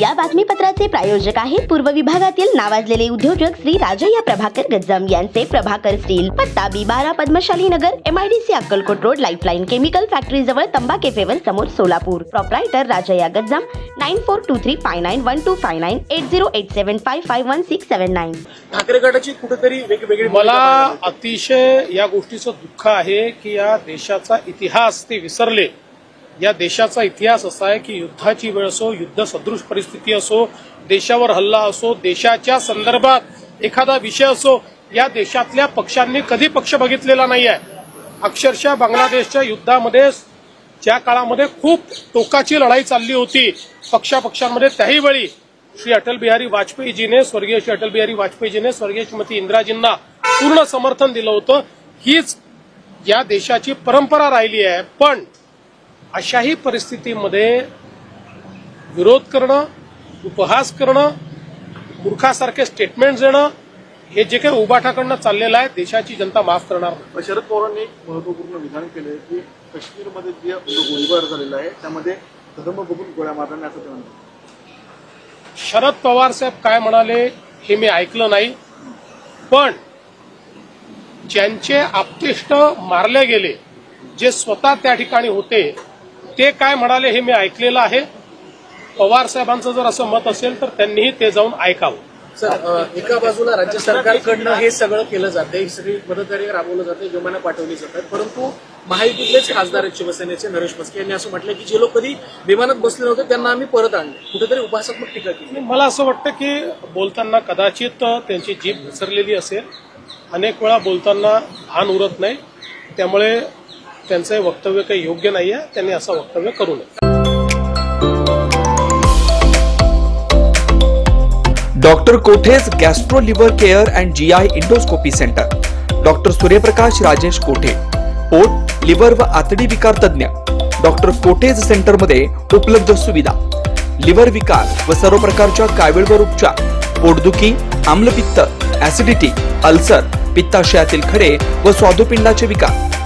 या बातमीपत्राचे प्रायोजक आहेत पूर्व विभागातील नावाजलेले उद्योजक श्री राजय्या प्रभाकर गज्जम यांचे प्रभाकर स्टील पत्ता बी बारा Padmashali Nagar MIDC Akkalkot road lifeline chemical factory जवळ तंबा केफेवर समोर Solapur. Proprietor Rajayya Gajjam nine four two three five nine one two five nine eight zero eight seven five five one six seven nine Thackeray गटाची कुठेतरी वेगवेगळी मला. अतिशय या गोष्टीचं दुःख आहे की या देशाचा इतिहास ते विसरले. या देशाचा इतिहास असा आहे की युद्धाची वेळ असो युद्ध सदृश परिस्थिती असो देशावर हल्ला असो देशाच्या संदर्भात एखादा विषय असो या देशातल्या पक्षांनी कधी पक्ष बघितलेला नाही आहे अक्षरशः बांगलादेशच्या युद्धामध्ये ज्या काळामध्ये खूप टोकाची लढाई चालली होती पक्षापक्षांमध्ये त्याही वेळी श्री अटल बिहारी वाजपेयीजीने स्वर्गीय श्री अटल बिहारी वाजपेयीजीने स्वर्गीय श्रीमती इंदिराजींना पूर्ण समर्थन दिलं होतं. हीच या देशाची परंपरा राहिली आहे. पण अशाही परिस्थितीमध्ये विरोध करणं उपहास करणं मूर्खासारखे स्टेटमेंट देणं हे जे काही उबाठाकडनं चाललेलं आहे देशाची जनता माफ करणार नाही. शरद पवारांनी एक महत्त्वपूर्ण विधान केलंय की काश्मीरमध्ये जे गोळीबार झालेला आहे त्यामध्ये धर्म बघून गोळ्या मारल्याने असं ते म्हणतात शरद पवार साहेब काय म्हणाले हे मी ऐकलं नाही पण ज्यांचे आपतिष्ट मारले गेले जे स्वतः त्या ठिकाणी होते ते काय म्हणाले हे मी ऐकलेलं आहे. पवार साहेबांचं जर असं मत असेल तर त्यांनीही ते जाऊन ऐकावं. सर एका बाजूला राज्य सरकारकडनं हे सगळं केलं जाते ही सगळी मदतकार्य राबवलं जाते विमानं पाठवली जातात. परंतु महायुतीतलेच खासदार आहेत शिवसेनेचे नरेश मस्के यांनी असं म्हटलं की जे लोक कधी विमानात बसले नव्हते त्यांना आम्ही परत आणले. कुठेतरी उपासनात्मक टीका केली. मला असं वाटतं की बोलताना कदाचित त्यांची जीभ घसरलेली असेल. अनेक वेळा बोलताना भान उरत नाही. त्यामुळे त्यांचं हे वक्तव्य काही योग्य नाही आहे त्यांनी असं वक्तव्य करू नये. Doctor Kothe's gastro liver care and G I endoscopy centre. Doctor Suryaprakash Rajesh Kothe. पोट लिव्हर व आतडी विकार तज्ञ डॉक्टर कोठेज सेंटरमध्ये उपलब्ध सुविधा. लिव्हर विकार व सर्व प्रकारच्या कावीळवर उपचार. पोटदुखी आम्लपित्त ऍसिडिटी अल्सर पित्ताशयातील खडे व स्वादुपिंडाचे विकार.